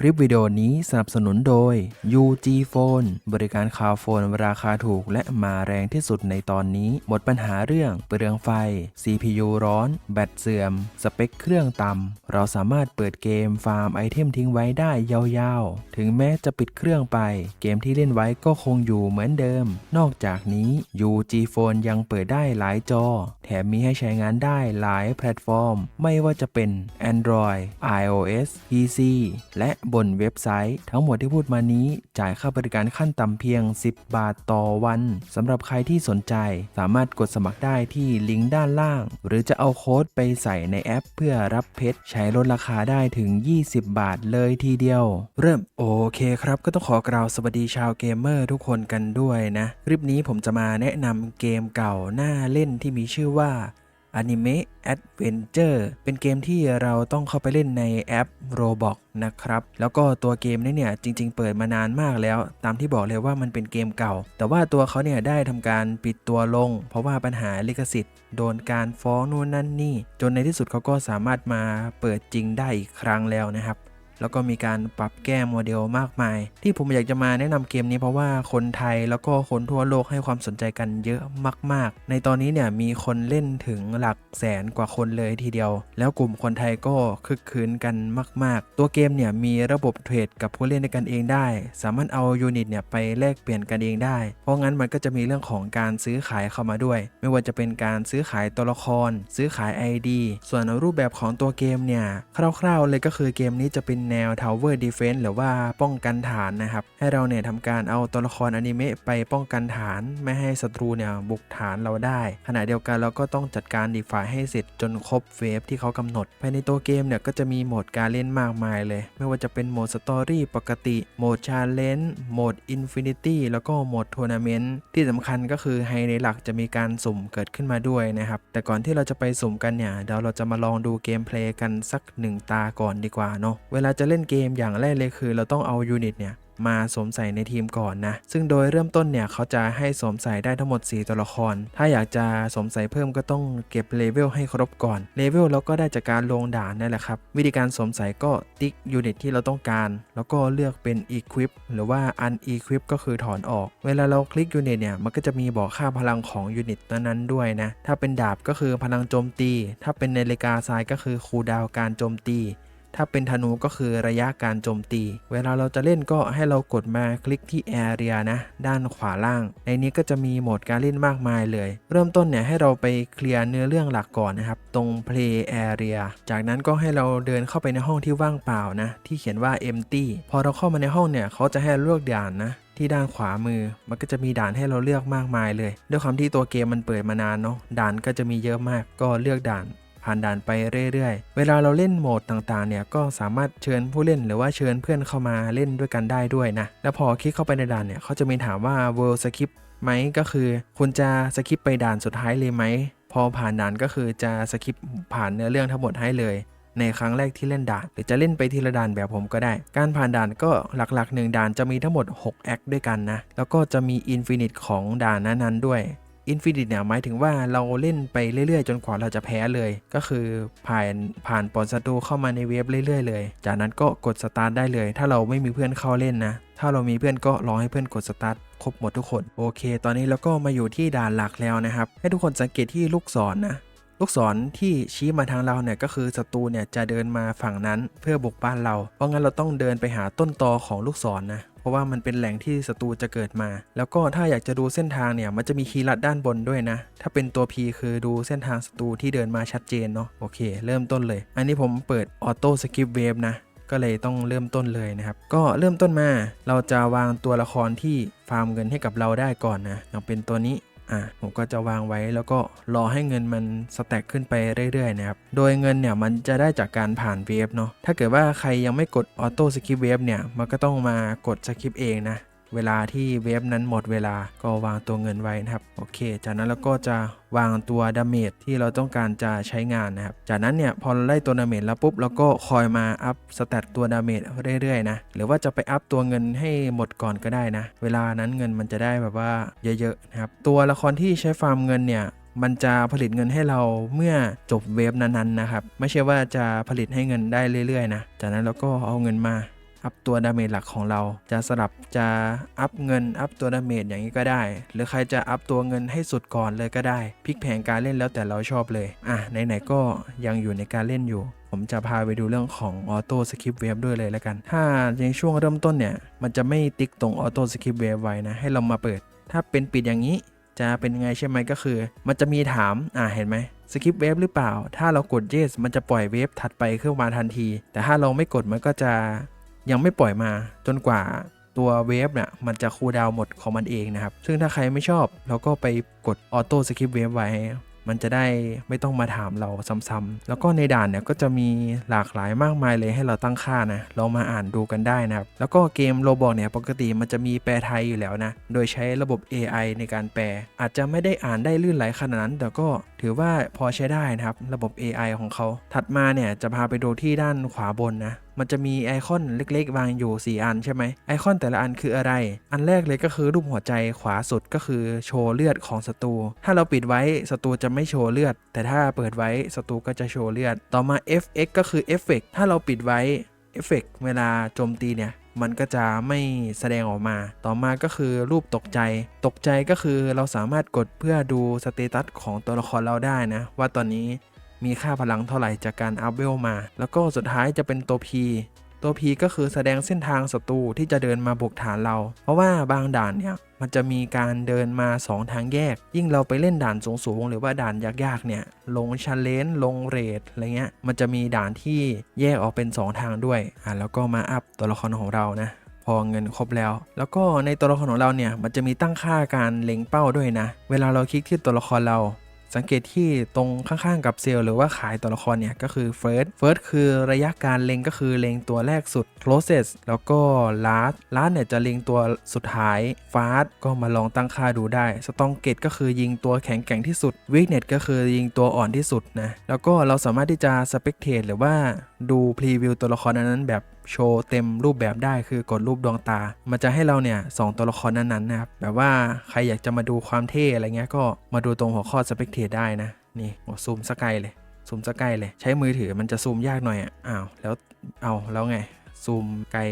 คลิปวิดีโอนี้สนับสนุนโดย UG Phone บริการคาวโฟนราคาถูกและมาแรงที่สุดในตอนนี้ หมดปัญหาเรื่องเปลืองไฟ CPU ร้อน แบตเสื่อม สเปคเครื่องต่ำ เราสามารถเปิดเกมฟาร์มไอเทมทิ้งไว้ได้ยาวๆ ถึงแม้จะปิดเครื่องไป เกมที่เล่นไว้ก็คงอยู่เหมือนเดิม นอกจากนี้ UG Phone ยังเปิดได้หลายจอ แถมมีให้ใช้งานได้หลายแพลตฟอร์ม ไม่ว่าจะเป็น Android iOS PC และบนเว็บไซต์ ทั้งหมดที่พูดมานี้จ่ายค่าบริการขั้นต่ำเพียง 10 บาทต่อวันสำหรับใครที่สนใจ สามารถกดสมัครได้ที่ลิงก์ด้านล่าง หรือจะเอาโค้ดไปใส่ในแอป เพื่อรับเพชรใช้ลดราคาได้ถึง 20 บาทเลยทีเดียว เริ่มโอเคครับก็ต้องขอกล่าวสวัสดีชาวเกมเมอร์ทุกคนกันด้วยนะ คลิปนี้ผมจะมาแนะนำเกมเก่าหน้าเล่นที่มีชื่อว่า อนิเมะแอดเวนเจอร์เป็นเกมที่เราต้องเข้าไปเล่นในแอป Roblox นะครับ แล้วก็ตัวเกมนี้เนี่ยจริง ๆ เปิดมานานมากแล้ว ตามที่บอกเลยว่ามันเป็นเกมเก่า แต่ว่าตัวเขาเนี่ยได้ทำการปิดตัวลง เพราะว่าปัญหาลิขสิทธิ์ โดนการฟ้องนู่นนั่นนี่ จนในที่สุดเขาก็สามารถมาเปิดจริงได้อีกครั้งแล้วนะครับ แล้วก็มีการปรับแก้โมเดลมากมาย ที่ผมอยากจะมาแนะนำเกมนี้เพราะว่าคนไทยแล้วก็คนทั่วโลกให้ความสนใจกันเยอะมาก ๆ ในตอนนี้เนี่ยมีคนเล่นถึงหลักแสนกว่าคนเลยทีเดียว แล้วกลุ่มคนไทยก็คึกคืนกันมาก ๆ ตัวเกมเนี่ยมีระบบเทรดกับผู้เล่นด้วยกันเองได้ สามารถเอายูนิตเนี่ยไปแลกเปลี่ยนกันเองได้ เพราะงั้นมันก็จะมีเรื่องของการซื้อขายเข้ามาด้วย ไม่ว่าจะเป็นการซื้อขายตัวละคร ซื้อขาย ID ส่วนรูปแบบของตัวเกมเนี่ยคร่าว ๆ เลยก็คือเกมนี้จะเป็นแนว Tower Defense หรือว่าป้องกันฐานนะครับ ให้เราเนี่ยทำการเอาตัวละครอนิเมะไปป้องกันฐาน ไม่ให้ศัตรูเนี่ยบุกฐานเราได้ ขณะเดียวกันเราก็ต้องจัดการดีฟายให้เสร็จจนครบเวฟที่เขากำหนด ภายในตัวเกมเนี่ยก็จะมีโหมดการเล่นมากมายเลย ไม่ว่าจะเป็นโหมดสตอรี่ปกติ โหมดชาเลนจ์ โหมดอินฟินิตี้ แล้วก็โหมดทัวร์นาเมนต์ ที่สำคัญก็คือไฮในหลักจะมีการสุ่มเกิดขึ้นมาด้วยนะครับ แต่ก่อนที่เราจะไปสุ่มกันเนี่ย เดี๋ยวเราจะมาลองดูเกมเพลย์กันสักหนึ่งตาก่อนดีกว่าเนาะ เวลาจะเล่นเกมอย่างแรกเลยคือเราต้องเอายูนิตเนี่ยมาสวมใส่ในทีมก่อนนะ ซึ่งโดยเริ่มต้นเนี่ยเขาจะให้สวมใส่ได้ทั้งหมด 4 ตัวละคร ถ้าอยากจะสวมใส่เพิ่มก็ต้องเก็บเลเวลให้ครบก่อน เลเวลเราก็ได้จากการลงด่านนั่นแหละครับ วิธีการสวมใส่ก็ติ๊กยูนิตที่เราต้องการ แล้วก็เลือกเป็น Equip หรือว่า Unequip ก็คือถอนออก เวลาเราคลิกยูนิตเนี่ย มันก็จะมีบอกค่าพลังของยูนิตนั้นด้วยนะ ถ้าเป็นดาบก็คือพลังโจมตี ถ้าเป็นนาฬิกาทรายก็คือคูลดาวการโจมตี ถ้าเป็นธนูก็คือระยะการโจมตี เวลาเราจะเล่นก็ให้เรากดมาคลิกที่ Area นะ ด้านขวาล่าง ในนี้ก็จะมีโหมดการเล่นมากมายเลย เริ่มต้นเนี่ยให้เราไปเคลียร์เนื้อเรื่องหลักก่อนนะครับ ตรง Play Area จากนั้นก็ให้เราเดินเข้าไปในห้องที่ว่างเปล่านะ ที่เขียนว่า Empty พอเราเข้ามาในห้องเนี่ยเขาจะให้เลือกด่านนะที่ด้านขวามือมันก็จะมีด่านให้เราเลือกมากมายเลย ด้วยความที่ตัวเกมมันเปิดมานานเนาะด่านก็จะมีเยอะมากก็เลือกด่าน ผ่านด่านไปเรื่อยๆ เวลาเราเล่นโหมดต่างๆเนี่ยก็สามารถเชิญผู้เล่นหรือว่าเชิญเพื่อนเข้ามาเล่นด้วยกันได้ด้วยนะ แล้วพอคลิกเข้าไปในด่านเนี่ยเขาจะมีถามว่า world skip ไหมก็คือคุณจะสคิปไปด่านสุดท้ายเลยไหม พอผ่านด่านก็คือจะสคิปผ่านเนื้อเรื่องทั้งหมดให้เลย ในครั้งแรกที่เล่นด่าน หรือจะเล่นไปทีละด่านแบบผมก็ได้ การผ่านด่านก็หลักๆ 1 ด่านจะมีทั้งหมด 6 แอคด้วยกันนะ แล้วก็จะมีอินฟินิตของด่านนั้นๆด้วย อินฟินิตเนี่ยหมายถึงว่าเราเล่นไปเรื่อยๆ จนกว่าเราจะแพ้เลย ก็คือผ่านผ่านปอนศัตรูเข้ามาในเว็บเรื่อยๆเลย จากนั้นก็กดสตาร์ทได้เลย ถ้าเราไม่มีเพื่อนเข้าเล่นนะ ถ้าเรามีเพื่อนก็รอให้เพื่อนกดสตาร์ทครบหมดทุกคน โอเค ตอนนี้เราก็มาอยู่ที่ด่านหลักแล้วนะครับ ให้ทุกคนสังเกตที่ลูกศรนนะลูกศรที่ชี้มาทางเราเนี่ยก็คือศัตรูเนี่ยจะเดินมาฝั่งนั้นเพื่อบุกบ้านเรา เพราะงั้นเราต้องเดินไปหาต้นตอของลูกศรนนะ ราะว่ามันเป็นแหล่งที่ศัตรูจะเกิดมา แล้วก็ถ้าอยากจะดูเส้นทางเนี่ยมันจะมีคีย์ลัดด้านบนด้วยนะ ถ้าเป็นตัว P คือดูเส้นทางศัตรูที่เดินมาชัดเจนเนาะโอเค เริ่มต้นเลย อันนี้ผมเปิดออโต้สกิปเวฟนะก็เลยต้องเริ่มต้นเลยนะครับ ก็เริ่มต้นมา เราจะวางตัวละครที่ฟาร์มเงินให้กับเราได้ก่อนนะ อย่างเป็นตัวนี้ อะผมก็จะวางไว้แล้วก็รอให้เงินมันสแต็กขึ้นไปเรื่อยๆนะครับโดยเงินเนี่ยมันจะได้จากการผ่านเวฟเนาะถ้าเกิดว่าใครยังไม่กดออโต้สกิปเวฟเนี่ยมันก็ต้องมากดสกิปเองนะ เวลาที่เวฟนั้นหมดเวลาก็วางตัวเงินไว้นะครับ โอเค จากนั้นเราก็จะวางตัวดาเมจที่เราต้องการจะใช้งานนะครับ จากนั้นเนี่ยพอเราได้ตัวดาเมจแล้วปุ๊บเราก็คอยมาอัพสแตทตัวดาเมจเรื่อยๆนะ หรือว่าจะไปอัพตัวเงินให้หมดก่อนก็ได้นะ เวลานั้นเงินมันจะได้แบบว่าเยอะๆนะครับ ตัวละครที่ใช้ฟาร์มเงินเนี่ยมันจะผลิตเงินให้เราเมื่อจบเวฟนั้นๆนะครับ ไม่ใช่ว่าจะผลิตให้เงินได้เรื่อยๆนะ จากนั้นเราก็เอาเงินมา อัพตัวดาเมจหลักของเราจะสลับจะอัพเงินอัพตัวดาเมจอย่างนี้ก็ได้ หรือใครจะอัพตัวเงินให้สุดก่อนเลยก็ได้พลิกแผนการเล่นแล้วแต่เราชอบเลย อะไหนๆก็ยังอยู่ในการเล่นอยู่ผมจะพาไปดูเรื่องของออโต้สคริปต์เวฟด้วยเลยแล้วกัน ถ้าในช่วงเริ่มต้นเนี่ย มันจะไม่ติ๊กตรงออโต้สคริปต์เวฟไว้นะ ให้เรามาเปิด ถ้าเป็นปิดอย่างนี้ จะเป็นยังไงใช่ไหมก็คือ มันจะมีถาม อ่าเห็นไหมสคริปต์เวฟหรือเปล่า ถ้าเรากด yes มันจะปล่อยเวฟถัดไปขึ้นมาทันที แต่ถ้าเราไม่กดมันก็จะ ยังไม่ปล่อยมาจนกว่าตัวเวฟเนี่ยมันจะคูลดาวหมดของมันเองนะครับ ซึ่งถ้าใครไม่ชอบ เราก็ไปกดออโต้สคริปต์เวฟไว้ มันจะได้ไม่ต้องมาถามเราซ้ำๆแล้วก็ในด่านเนี่ยก็จะมีหลากหลายมากมายเลยให้เราตั้งค่านะเรามาอ่านดูกันได้นะครับ แล้วก็เกมโรบอกเนี่ยปกติมันจะมีแปลไทยอยู่แล้วนะ โดยใช้ระบบ AI ในการแปล อาจจะไม่ได้อ่านได้ลื่นไหลขนาดนั้นแต่ก็ถือว่าพอใช้ได้นะครับ ระบบ AI ของเขา ถัดมาเนี่ยจะพาไปดูที่ด้านขวาบนนะ มันจะมีไอคอนเล็กๆ วางอยู่ 4 อันใช่ไหม ไอคอนแต่ละอันคืออะไร อันแรกเลยก็คือรูปหัวใจขวาสุดก็คือโชว์เลือดของศัตรู ถ้าเราปิดไว้ศัตรูจะไม่โชว์เลือด แต่ถ้าเปิดไว้ศัตรูก็จะโชว์เลือด ต่อมา FX ก็คือเอฟเฟกถ้าเราปิดไว้เอฟเฟกเวลาโจมตีเนี่ย มันก็จะไม่แสดงออกมา ต่อมาก็คือรูปตกใจ ตกใจก็คือเราสามารถกดเพื่อดูสเตตัสของตัวละครเราได้นะ ว่าตอนนี้มีค่าพลังเท่าไหร่จากการอัพเวลมา แล้วก็สุดท้ายจะเป็นตัว P ตัว P ก็คือแสดงเส้นทางศัตรูที่จะเดินมาบุกฐานเรา เพราะว่าบางด่านเนี่ยมันจะมีการเดินมา 2 ทางแยก ยิ่งเราไปเล่นด่านสูงๆหรือว่าด่านยากๆเนี่ย ลงชันเลนลงเรทอะไรเงี้ย มันจะมีด่านที่แยกออกเป็น 2 ทางด้วย อ่าแล้วก็มาอัพตัวละครของเรานะ พอเงินครบแล้ว แล้วก็ในตัวละครของเราเนี่ย มันจะมีตั้งค่าการเล็งเป้าด้วยนะ เวลาเราคลิกที่ตัวละครเรา สังเกตที่ตรงข้างๆกับเซลล์หรือว่าขายตัวละครเนี่ยก็คือ first first คือระยะการเล็งก็คือเล็งตัวแรกสุด closest แล้วก็ last last เนี่ยจะเล็งตัวสุดท้าย fast ก็มาลองตั้งค่าดูได้ strong gate ก็คือยิงตัวแข็งแกร่งที่สุด weakness ก็คือยิงตัวอ่อนที่สุดนะแล้วก็เราสามารถที่จะ spectate หรือว่าดูพรีวิวตัวละครนั้นๆแบบ โชว์เต็มรูปแบบได้คือกดรูปดวงตา มันจะให้เราเนี่ยสองตัวละครนั้นๆนะครับแบบว่าใครอยากจะมาดูความเท่อะไรเงี้ยก็มาดูตรงหัวข้อ spectate ได้นะนี่โอ้ซูมสกายเลยซูมสกายเลย ใช้มือถือมันจะซูมยากหน่อยอะอ้าวแล้วเอาแล้วไงซูมไกล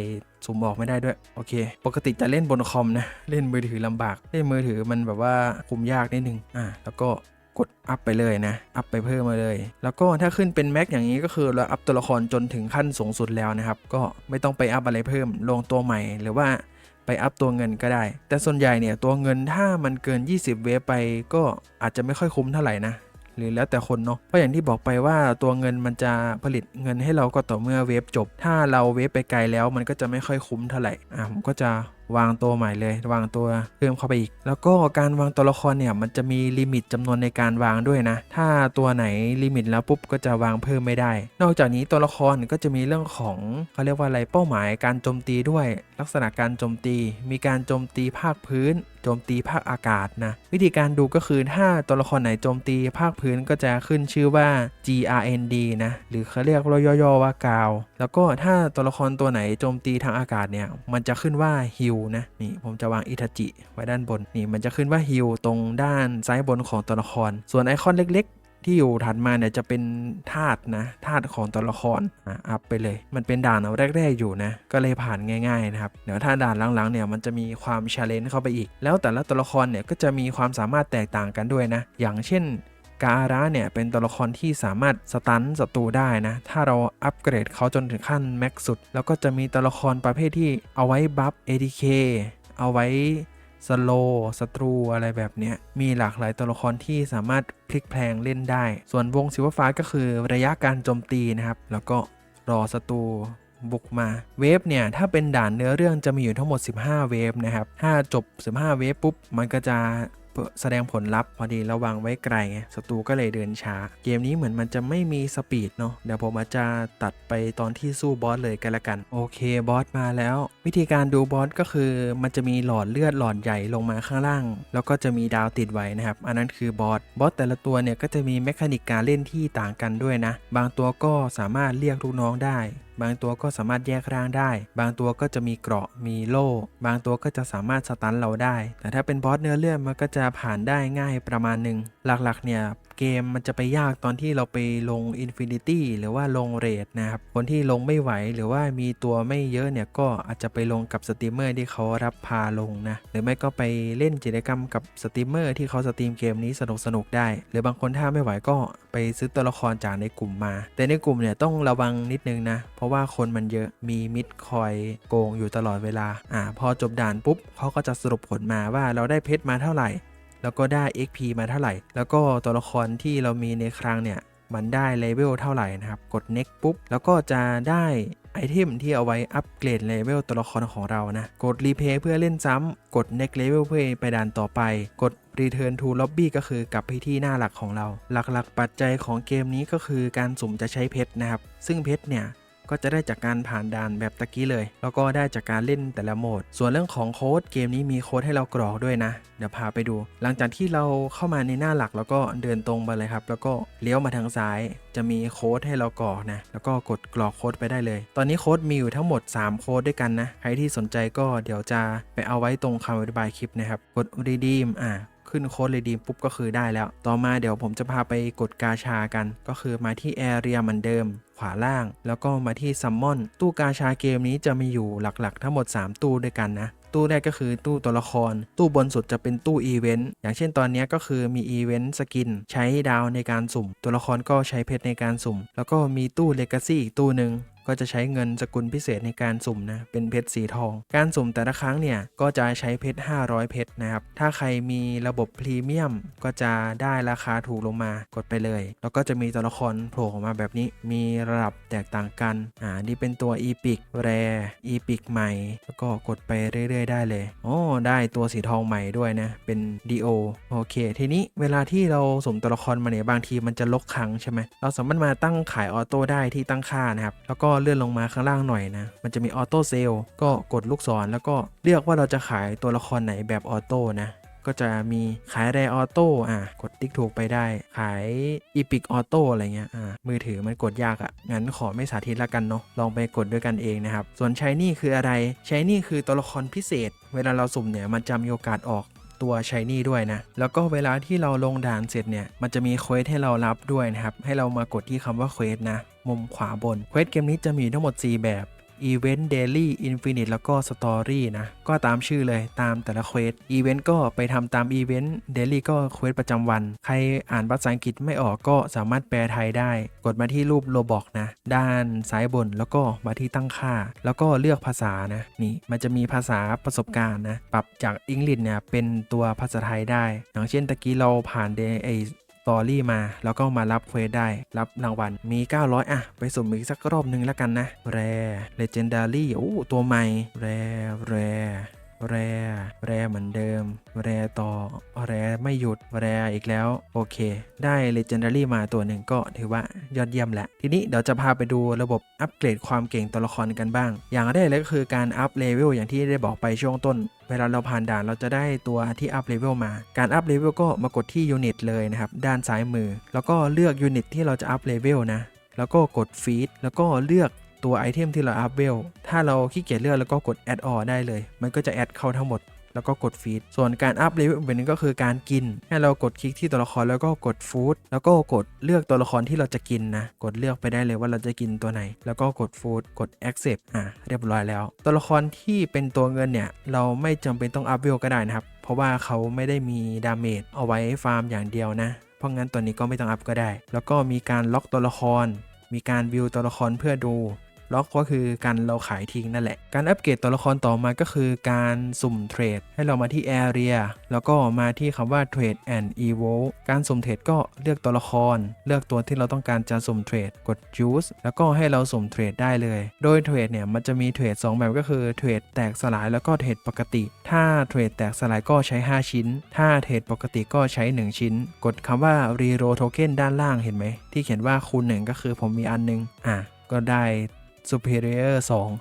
ซูมออกไม่ได้ด้วย โอเค ปกติจะเล่นบนคอมนะ เล่นมือถือลำบาก เล่นมือถือมันแบบว่าคุมยากนิดนึงอ่าแล้วก็ กดอัพไปเลยนะ อัพไปเพิ่มมาเลย แล้วก็ถ้าขึ้นเป็นแม็กอย่างนี้ก็คือเราอัพตัวละครจนถึงขั้นสูงสุดแล้วนะครับ ก็ไม่ต้องไปอัพอะไรเพิ่ม ลงตัวใหม่หรือว่าไปอัพตัวเงินก็ได้ แต่ส่วนใหญ่เนี่ยตัวเงินถ้ามันเกิน 20 เวฟไปก็อาจจะไม่ค่อยคุ้มเท่าไหร่นะหรือแล้วแต่คนเนาะ เพราะอย่างที่บอกไปว่าตัวเงินมันจะผลิตเงินให้เราก็ต่อเมื่อเวฟจบ ถ้าเราเวฟไปไกลแล้วมันก็จะไม่ค่อยคุ้มเท่าไหร่ อะผมก็จะ วางตัวใหม่เลยวางตัวเพิ่มเข้าไปอีก แล้วก็การวางตัวละครเนี่ยมันจะมีลิมิตจำนวนในการวางด้วยนะ ถ้าตัวไหนลิมิตแล้วปุ๊บก็จะวางเพิ่มไม่ได้ นอกจากนี้ตัวละครก็จะมีเรื่องของเขาเรียกว่าอะไรเป้าหมายการโจมตีด้วย ลักษณะการโจมตี มีการโจมตีภาคพื้นโจมตีภาคอากาศนะ วิธีการดูก็คือถ้าตัวละครไหนโจมตีภาคพื้นก็จะขึ้นชื่อว่า GRND นะ หรือเขาเรียกย่อๆว่ากาว แล้วก็ถ้าตัวละครตัวไหนโจมตีทางอากาศเนี่ย มันจะขึ้นว่าฮิลนะนี่ผมจะวางอิทาจิไว้ด้านบนนี่มันจะขึ้นว่าฮิลตรงด้านซ้ายบนของตัวละคร ส่วนไอคอนเล็กๆที่อยู่ถัดมาเนี่ยจะเป็นธาตุนะธาตุของตัวละครอะอัพไปเลย มันเป็นด่านเอาแรก ๆ อยู่นะ ก็เลยผ่านง่าย ๆ นะครับ เดี๋ยวถ้าด่านหลังๆเนี่ยมันจะมีความชาเลนจ์เข้าไปอีก แล้วแต่ละตัวละครเนี่ยก็จะมีความสามารถแตกต่างกันด้วยนะ อย่างเช่น กาอาระเนี่ยเป็นตัวละครที่สามารถสตันศัตรูได้นะ ถ้าเราอัปเกรดเขาจนถึงขั้นแม็กสุด แล้วก็จะมีตัวละครประเภทที่เอาไว้บัฟ ADK เอาไว้สโลศัตรูอะไรแบบเนี้ยมีหลากหลายตัวละครที่สามารถพลิกแพลงเล่นได้ ส่วนวงสีฟ้าก็คือระยะการโจมตีนะครับ แล้วก็รอศัตรูบุกมาเวฟเนี่ย ถ้าเป็นด่านเนื้อเรื่องจะมีอยู่ทั้งหมด 15 เวฟนะครับ ถ้าจบ 15 เวฟปุ๊บ มันก็จะ แสดงผลลัพธ์พอดีระวังไว้ไกลไงศัตรูก็เลยเดินช้า เกมนี้เหมือนมันจะไม่มีสปีดเนาะเดี๋ยวผมอาจจะตัดไปตอนที่สู้บอสเลยกันละกัน โอเคบอสมาแล้ว วิธีการดูบอสก็คือมันจะมีหลอดเลือดหลอดใหญ่ลงมาข้างล่าง แล้วก็จะมีดาวติดไว้นะครับ อันนั้นคือบอสบอสแต่ละตัวเนี่ยก็จะมีแมคานิกการเล่นที่ต่างกันด้วยนะ บางตัวก็สามารถเรียกลูกน้องได้ บางตัวก็สามารถแยกร่างได้ บางตัวก็จะมีเกราะมีโล่ บางตัวก็จะสามารถสตันเราได้ แต่ถ้าเป็นบอสเนื้อเรื่องมันก็จะผ่านได้ง่ายประมาณหนึ่งหลักๆเนี่ยเกมมันจะไปยากตอนที่เราไปลง Infinity หรือว่าลงเรทนะครับ คนที่ลงไม่ไหวหรือว่ามีตัวไม่เยอะเนี่ยก็อาจจะไปลงกับสตรีมเมอร์ที่เขารับพาลงนะ หรือไม่ก็ไปเล่นกิจกรรมกับสตรีมเมอร์ที่เขาสตรีมเกมนี้สนุกๆได้ หรือบางคนถ้าไม่ไหวก็ไปซื้อตัวละครจากในกลุ่มมา แต่ในกลุ่มเนี่ยต้องระวังนิดนึงนะเพราะราะว่าคนมันเยอะมีมิดคอยโกงอยู่ตลอดเวลาอ่าพอจบด่านปุ๊บเขาก็จะสรุปผลมาว่าเราได้เพชรมาเท่าไหร่ แล้วก็ได้ XP มาเท่าไหร่ แล้วก็ตัวละครที่เรามีในครั้งเนี่ยมันได้เลเวลเท่าไหร่นะครับ กด next ปุ๊บ แล้วก็จะได้ไอเทมที่เอาไว้อัปเกรดเลเวลตัวละครของเรานะ กด replay เพื่อเล่นซ้ำ กด next level เพื่อไปด่านต่อไป กด return to lobby ก็คือกลับไปที่หน้าหลักของเรา หลักๆ ปัจจัยของเกมนี้ก็คือการสุ่มจะใช้เพชรนะครับ ซึ่งเพชรเนี่ย ก็จะได้จากการผ่านด่านแบบตะกี้เลย แล้วก็ได้จากการเล่นแต่ละโหมด ส่วนเรื่องของโค้ดเกมนี้มีโค้ดให้เรากรอกด้วยนะ เดี๋ยวพาไปดู หลังจากที่เราเข้ามาในหน้าหลักแล้วก็เดินตรงไปเลยครับ แล้วก็เลี้ยวมาทางซ้าย จะมีโค้ดให้เรากรอกนะ แล้วก็กดกรอกโค้ดไปได้เลย ตอนนี้โค้ดมีอยู่ทั้งหมด 3 โค้ดด้วยกันนะ ใครที่สนใจก็เดี๋ยวจะไปเอาไว้ตรงคำอธิบายคลิปนะครับ กด redeem อะ ขึ้นโค้ด redeem ปุ๊บก็คือได้แล้ว ต่อมาเดี๋ยวผมจะพาไปกดกาชากัน ก็คือมาที่ area เหมือนเดิม ขวาล่าง แล้วก็มาที่ summon ตู้กาชาเกมนี้จะมีอยู่หลักๆ ทั้งหมด 3 ตู้ด้วยกันนะตู้แรกก็คือตู้ตัวละคร ตู้บนสุดจะเป็นตู้อีเวนต์อย่างเช่นตอนนี้ก็คือมีอีเวนต์สกิน ใช้ดาวในการสุ่ม ตัวละครก็ใช้เพชรในการสุ่ม แล้วก็มีตู้เลกาซี่อีกตู้หนึ่ง ก็จะใช้เงินสกุลพิเศษในการสุ่มนะเป็นเพชรสีทอง การสุ่มแต่ละครั้งเนี่ยก็จะใช้เพชร 500 เพชรนะครับถ้าใครมีระบบพรีเมียมก็จะได้ราคาถูกลงมากดไปเลย แล้วก็จะมีตัวละครโผล่ออกมาแบบนี้มีระดับแตกต่างกันอ่านี่เป็นตัวอีพิกแรอีพิกใหม่ แล้วก็กดไปเรื่อย ๆ ได้เลยโอ้ได้ตัวสีทองใหม่ด้วยนะเป็นดีโอโอเค ทีนี้เวลาที่เราสุ่มตัวละครมาเนี่ยบางทีมันจะลกครั้งใช่ไหมเราสามารถมาตั้งขายออโต้ได้ที่ตั้งค่านะครับแล้วก็เลื่อนลงมาข้างล่างหน่อยนะ มันจะมีออโต้เซลก็กดลูกศรแล้วก็เลือกว่าเราจะขายตัวละครไหนแบบออโต้นะก็จะมีขายแรออโต้อะกดติ๊กถูกไปได้ ขายอีพิกออโต้อะไรเงี้ยอ่ามือถือมันกดยากอะ่ะ งั้นขอไม่สาธิตละกันเนาะลองไปกดด้วยกันเองนะครับ ส่วนใช้นี่คืออะไรใช้นี่คือตัวละครพิเศษ เวลาเราสุ่มเนี่ยมันจะมีโอกาสออกตัวชายนี่ด้วยนะ แล้วก็เวลาที่เราลงด่านเสร็จเนี่ยมันจะมีเควสให้เรารับด้วยนะครับ ให้เรามากดที่คำว่าเควสนะ มุมขวาบนเควสเกมนี้จะมีทั้งหมด 4 แบบ Event Daily Infinite แล้วก็ Story นะ ก็ตามชื่อเลยตามแต่ละเควส Event ก็ไปทำตาม Event Daily ก็เควสประจำวัน ใครอ่านภาษาอังกฤษไม่ออกก็สามารถแปลไทยได้ กดมาที่รูปโลบอกนะ ด้านซ้ายบนแล้วก็มาที่ตั้งค่า แล้วก็เลือกภาษานะ นี่มันจะมีภาษาประสบการณ์นะ ปรับจากอังกฤษเนี่ยเป็นตัวภาษาไทยได้ อย่างเช่นตะกี้เราผ่านเดไอ ตอรี่มา แล้วก็มารับเควสได้ รับรางวัล มี 900 อะ ไปสุ่มอีกสักรอบหนึ่งแล้วกันนะ แรเลเจนดารี่โอ้ตัวใหม่ แรแร แร แรเหมือนเดิม แรต่อ แรไม่หยุด แรอีกแล้ว โอเค ได้ Legendary มาตัวหนึ่งก็ถือว่ายอดเยี่ยมแหละ ทีนี้เดี๋ยวจะพาไปดูระบบอัปเกรดความเก่งตัวละครกันบ้าง อย่างแรกเลยก็คือการอัพเลเวลอย่างที่ได้บอกไปช่วงต้น เวลาเราผ่านด่านเราจะได้ตัวที่อัพเลเวลมา การอัพเลเวลก็มากดที่ยูนิตเลยนะครับ ด้านซ้ายมือ แล้วก็เลือกยูนิตที่เราจะอัพเลเวลนะแล้วก็กดฟีดแล้วก็เลือก ตัวไอเทมที่เราอัพเวล ถ้าเราขี้เกียจเลือกแล้วก็กดแอดออได้เลย มันก็จะแอดเข้าทั้งหมด แล้วก็กดฟีด ส่วนการอัพเลเวลเป็นงก็คือการกิน ให้เรากดคลิกที่ตัวละครแล้วก็กดฟู้ด แล้วก็กดเลือกตัวละครที่เราจะกินนะ กดเลือกไปได้เลยว่าเราจะกินตัวไหน แล้วก็กดฟู้ด กด accept อะเรียบร้อยแล้ว ตัวละครที่เป็นตัวเงินเนี่ย เราไม่จำเป็นต้องอัพเวลก็ได้นะครับ เพราะว่าเขาไม่ได้มีดาเมจเอาไว้ฟาร์มอย่างเดียวนะ เพราะงั้นตัวนี้ก็ไม่ต้องอัพก็ได้ แล้วก็มีการล็อกตัวละคร มีการวิวตัวละครเพื่อดู ล็อกก็คือการเราขายทิ้งนั่นแหละ การอัปเกรดตัวละครต่อมาก็คือการสุ่มเทรด ให้เรามาที่ Area แล้วก็มาที่คำว่า Trade and Evoke การสุ่มเทรดก็เลือกตัวละคร เลือกตัวที่เราต้องการจะสุ่มเทรด กด Use แล้วก็ให้เราสุ่มเทรดได้เลย โดยเทรดเนี่ยมันจะมีเทรด2แบบก็คือเทรดแตกสลายแล้วก็เทรดปกติ ถ้าเทรดแตกสลายก็ใช้ 5 ชิ้น ถ้าเทรดปกติก็ใช้ 1 ชิ้น กดคำว่า Reroll Token ด้านล่างเห็นไหมที่เขียนว่าคูณ1ก็คือผมมีอันนึงอะก็ได้ Superior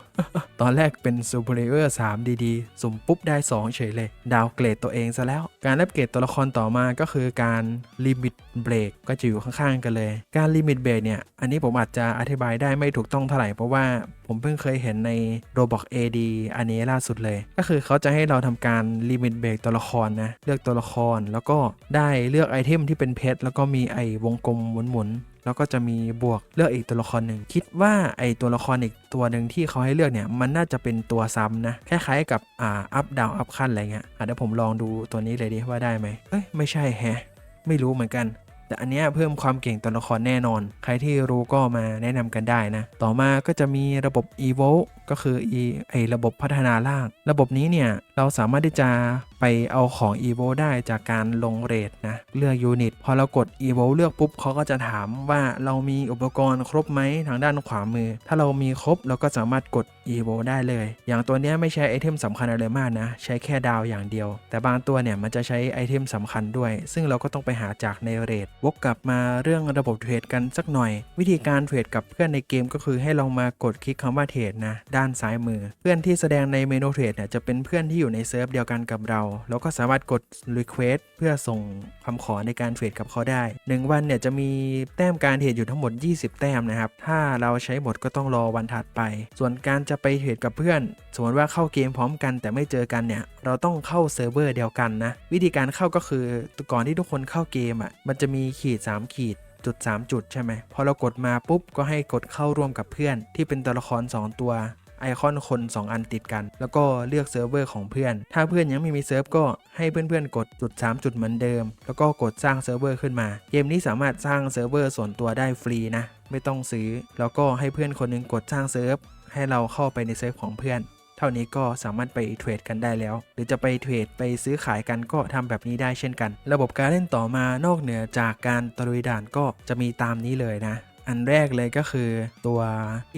2 ตอนแรกเป็น Superior 3 ดีๆ สุ่มปุ๊บได้ 2 เฉยเลย ดาวเกรดตัวเองซะแล้ว การอัปเกรดตัวละครต่อมาก็คือการ Limit Break ก็จะอยู่ข้างๆกันเลย การ Limit Break เนี่ย อันนี้ผมอาจจะอธิบายได้ไม่ถูกต้องเท่าไหร่ เพราะว่าผมเพิ่งเคยเห็นใน Roblox AD อันนี้ล่าสุดเลย ก็คือเขาจะให้เราทำการ Limit Break ตัวละครนะ เลือกตัวละครแล้วก็ได้เลือกไอเทมที่เป็นเพชรแล้วก็มีไอวงกลมหมุนๆ แล้วก็จะมีบวกเลือกอีกตัวละครหนึ่งคิดว่าไอตัวละครอีกตัวหนึ่งที่เขาให้เลือกเนี่ยมันน่าจะเป็นตัวซ้ำนะคล้ายๆกับอ่าอัพดาวอัพขั้นอะไรเงี้ยอะเดี๋ยวผมลองดูตัวนี้เลยดิว่าได้ไหมเอ้ยไม่ใช่แฮะไม่รู้เหมือนกันแต่อันเนี้ยเพิ่มความเก่งตัวละครแน่นอน ใครที่รู้ก็มาแนะนำกันได้นะ ต่อมาก็จะมีระบบ evo ก็คือ e ไอระบบพัฒนาล่าง ระบบนี้เนี่ย เราสามารถที่จะไปเอาของ evo ได้จากการลงเรทนะเลือกยูนิตพอเรากด evo เลือกปุ๊บเขาก็จะถามว่าเรามีอุปกรณ์ครบไหมทางด้านขวามือ ถ้าเรามีครบเราก็สามารถกด evo ได้เลย อย่างตัวนี้ไม่ใช่ไอเทมสำคัญอะไรมากนะ ใช้แค่ดาวอย่างเดียว แต่บางตัวเนี่ยมันจะใช้ไอเทมสำคัญด้วย ซึ่งเราก็ต้องไปหาจากในเรทวกกลับมาเรื่องระบบเทรดกันสักหน่อย วิธีการเทรดกับเพื่อนในเกมก็คือให้ลองมากดคลิกคำว่าเทรดนะด้านซ้ายมือ เพื่อนที่แสดงในเมนูเทรดเนี่ยจะเป็นเพื่อนที่อยู่ในเซิร์ฟเดียวกันกับเราแล้วก็สามารถกด Request เพื่อส่งคำขอในการเทรดกับเขาได้ 1 วันเนี่ยจะมีแต้มการเทรดอยู่ทั้งหมด 20 แต้มนะครับ ถ้าเราใช้หมดก็ต้องรอวันถัดไป ส่วนการจะไปเทรดกับเพื่อน สมมติว่าเข้าเกมพร้อมกันแต่ไม่เจอกันเนี่ย เราต้องเข้าเซิร์ฟเวอร์เดียวกันนะ วิธีการเข้าก็คือก่อนที่ทุกคนเข้าเกมอะ มันจะมีขีด 3 ขีดจุด 3 จุดใช่ไหมพอเรากดมาปุ๊บก็ให้กดเข้าร่วมกับเพื่อนที่เป็นตัวละคร 2 ตัว ไอคอนคน 2 อันติดกัน แล้วก็เลือกเซิร์ฟเวอร์ของเพื่อน ถ้าเพื่อนยังไม่มีเซิร์ฟก็ให้เพื่อนๆ กดจุด 3 จุดเหมือนเดิม แล้วก็กดสร้างเซิร์ฟเวอร์ขึ้นมา เกมนี้สามารถสร้างเซิร์ฟเวอร์ส่วนตัวได้ฟรีนะ ไม่ต้องซื้อ แล้วก็ให้เพื่อนคนหนึงกดสร้างเซิร์ฟ ให้เราเข้าไปในเซิร์ฟของเพื่อนเท่านี้ก็สามารถไปเทรดกันได้แล้ว หรือจะไปเทรดไปซื้อขายกันก็ทำแบบนี้ได้เช่นกัน ระบบการเล่นต่อมานอกเหนือจากการตะลุยด่านก็จะมีตามนี้เลยนะ อันแรกเลยก็คือตัว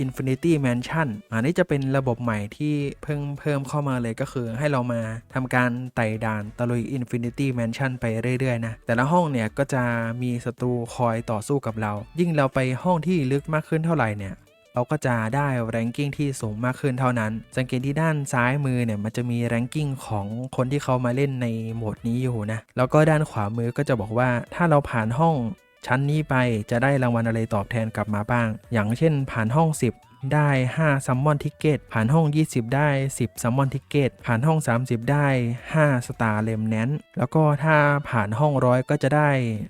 Infinity Mansion อันนี้จะเป็นระบบใหม่ที่เพิ่งเพิ่มเข้ามาเลยก็คือให้เรามาทำการไต่ด่านตะลุย Infinity Mansion ไปเรื่อย ๆ นะ แต่ละห้องเนี่ยก็จะมีศัตรูคอยต่อสู้กับเรา ยิ่งเราไปห้องที่ลึกมากขึ้นเท่าไหร่เนี่ยเราก็จะได้ ranking ที่สูงมากขึ้นเท่านั้น สังเกตที่ด้านซ้ายมือเนี่ยมันจะมี ranking ของคนที่เขามาเล่นในโหมดนี้อยู่นะ แล้วก็ด้านขวามือก็จะบอกว่าถ้าเราผ่านห้อง ชั้นนี้ไปจะได้รางวัลอะไรตอบแทนกลับมาบ้าง อย่างเช่นผ่านห้อง 10 ได้ 5 ซัมมอนทิเกตผ่านห้อง 20 ได้ 10 ซัมมอนทิเกตผ่านห้อง 30 ได้ 5 สตาร์เลมแนนแล้วก็ถ้าผ่านห้องร้อยก็จะได้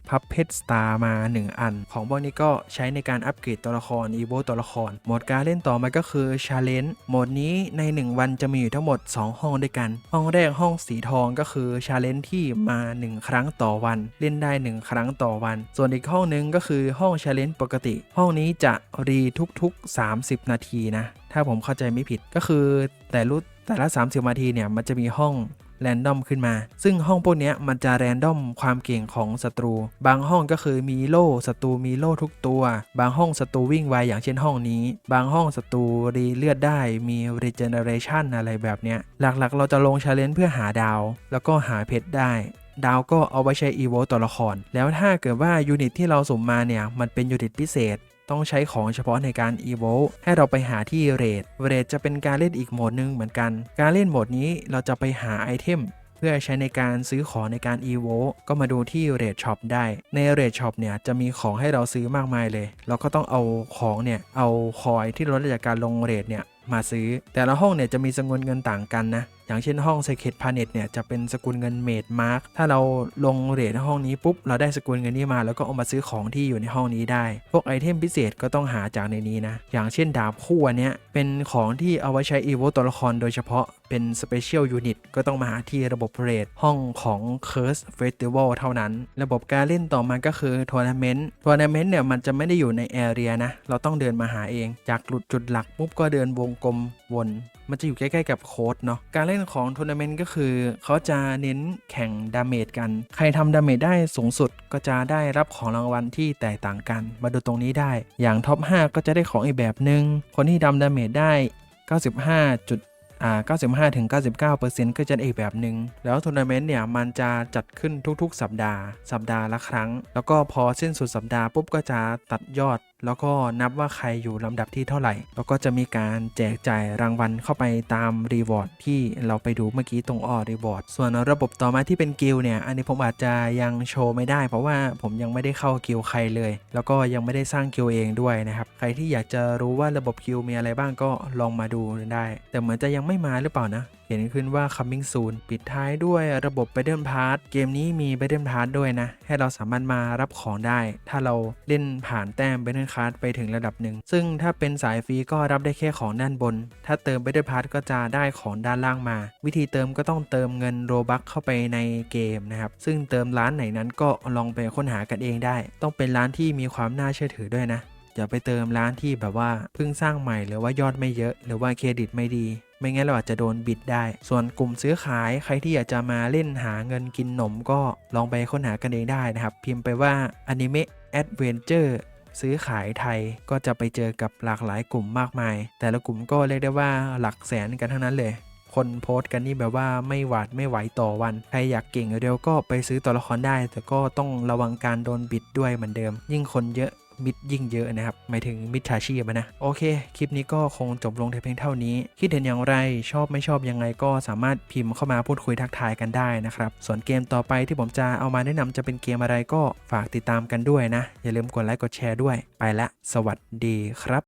พับเพชรสตาร์มา 1 อัน ของพวกนี้ก็ใช้ในการอัปเกรดตัวละครอีโวตัวละคร โหมดการเล่นต่อมาก็คือชาเลนจ์โหมดนี้ใน 1 วันจะมีอยู่ทั้งหมด 2 ห้องด้วยกัน ห้องแรกห้องสีทองก็คือชาเลนจ์ที่มา 1 ครั้งต่อวัน เล่นได้ 1 ครั้งต่อวัน ส่วนอีกห้องหนึงก็คือห้องชาเลนจ์ปกติ ห้องนี้จะรีทุกๆ 30นาทีนะ ถ้าผมเข้าใจไม่ผิดก็คือแต่รุ่แต่ละ 30 นาทีเนี่ยมันจะมีห้องแรนดอมขึ้นมา ซึ่งห้องพวกนี้มันจะแรนดอมความเก่งของศัตรู บางห้องก็คือมีโล่ศัตรูมีโล่ทุกตัว บางห้องศัตรูวิ่งไวอย่างเช่นห้องนี้ บางห้องศัตรูรีเลือดได้มี regeneration อะไรแบบเนี้ย หลักๆ เราจะลงชาเลนจ์เพื่อหาดาว แล้วก็หาเพชรได้ ดาวก็เอาไว้ใช้ e v o ตัวละคร แล้วถ้าเกิดว่ายูนิตที่เราสุ่มมาเนี่ยมันเป็นยูนิตพิเศษ ต้องใช้ของเฉพาะในการ e v o ให้เราไปหาที่เรดเรดจะเป็นการเล่นอีกโหมดหนึ่งเหมือนกัน การเล่นโหมดนี้เราจะไปหาไอเทมเพื่อใช้ในการซื้อของในการ e v o ก็มาดูที่ r a t Shop ได้ ใน r a t Shop เนี่ยจะมีของให้เราซื้อมากมายเลย เราก็ต้องเอาของเนี่ย เอาคอยที่ลดจากการลงเรทเนี่ยมาซื้อ แต่ละห้องเนี่ยจะมีสกุลเงินต่างกันนะ อย่างเช่นห้อง Secret Planet เนี่ยจะเป็นสกุลเงินเมดมาร์กถ้าเราลงเหรียญห้องนี้ปุ๊บ เราได้สกุลเงินนี้มาแล้วก็เอามาซื้อของที่อยู่ในห้องนี้ได้ พวกไอเทมพิเศษก็ต้องหาจากในนี้นะ อย่างเช่นดาบคู่อันเนี้ยเป็นของที่เอาไว้ใช้อีโวตัวละครโดยเฉพาะ เป็น Special Unit ก็ต้องมาหาที่ระบบเรทห้องของ Curse Festival เท่านั้น ระบบการเล่นต่อมาก็คือ Tournament Tournament เนี่ยมันจะไม่ได้อยู่ใน Area นะ เราต้องเดินมาหาเอง จากหลุดจุดหลักปุ๊บก็เดินวงกลมวน มันจะอยู่ใกล้ๆกับโค้ดเนาะการเล่นของทัวร์นาเมนต์ก็คือเขาจะเน้นแข่งดาเมจกัน ใครทำดาเมจได้สูงสุดก็จะได้รับของรางวัลที่แตกต่างกัน มาดูตรงนี้ได้ อย่างท็อป5ก็จะได้ของอีกแบบหนึ่งคนที่ทำดาเมจได้ 95จุด อ่า95ถึง99%ก็จะอีกแบบหนึ่งแล้วทัวร์นาเมนต์เนี่ยมันจะจัดขึ้นทุกๆ สัปดาห์ สัปดาห์ละครั้ง แล้วก็พอสิ้นสุดสัปดาห์ปุ๊บก็จะตัดยอด แล้วก็นับว่าใครอยู่ลำดับที่เท่าไหร่ แล้วก็จะมีการแจกจ่ายรางวัลเข้าไปตามรีวอร์ดที่เราไปดูเมื่อกี้ตรงออรีวอร์ดส่วนระบบต่อมาที่เป็นกิลเนี่ย อันนี้ผมอาจจะยังโชว์ไม่ได้ เพราะว่าผมยังไม่ได้เข้ากิลใครเลย แล้วก็ยังไม่ได้สร้างกิลเองด้วยนะครับ ใครที่อยากจะรู้ว่าระบบกิลมีอะไรบ้างก็ลองมาดูได้ แต่เหมือนจะยังไม่มาหรือเปล่านะ เห็นขึ้นว่า coming soon ปิดท้ายด้วยระบบ Battle Pass เกมนี้มี Battle Pass ด้วยนะ ให้เราสามารถมารับของได้ ถ้าเราเล่นผ่านแต้ม Battle Pass ไปถึงระดับหนึ่ง ซึ่งถ้าเป็นสายฟรีก็รับได้แค่ของด้านบน ถ้าเติม Battle Pass ก็จะได้ของด้านล่างมา วิธีเติมก็ต้องเติมเงินโรบัคเข้าไปในเกมนะครับ ซึ่งเติมร้านไหนนั้นก็ลองไปค้นหากันเองได้ ต้องเป็นร้านที่มีความน่าเชื่อถือด้วยนะ อย่าไปเติมร้านที่แบบว่าเพิ่งสร้างใหม่หรือว่ายอดไม่เยอะ หรือว่าเครดิตไม่ดี ไม่งั้นเราอาจจะโดนบิดได้ ส่วนกลุ่มซื้อขายใครที่อยากจะมาเล่นหาเงินกินหนมก็ลองไปค้นหากันเองได้นะครับ พิมพ์ไปว่า Anime Adventure ซื้อขายไทยก็จะไปเจอกับหลากหลายกลุ่มมากมาย แต่ละกลุ่มก็เรียกได้ว่าหลักแสนกันทั้งนั้นเลยคนโพสต์กันนี่แบบว่าไม่หวาดไม่ไหวต่อวัน ใครอยากเก่งเร็วก็ไปซื้อตัวละครได้ แต่ก็ต้องระวังการโดนบิดด้วยเหมือนเดิม ยิ่งคนเยอะ มิดยิ่งเยอะนะครับหมายถึงมิดชาชีพนะโอเค คลิปนี้ก็คงจบลงแต่เพียงเท่านี้ คิดเห็นอย่างไรชอบไม่ชอบยังไงก็สามารถพิมพ์เข้ามาพูดคุยทักทายกันได้นะครับส่วนเกมต่อไปที่ผมจะเอามาแนะนำจะเป็นเกมอะไรก็ฝากติดตามกันด้วยนะ อย่าลืมกดไลค์กดแชร์ด้วยไปละ สวัสดีครับ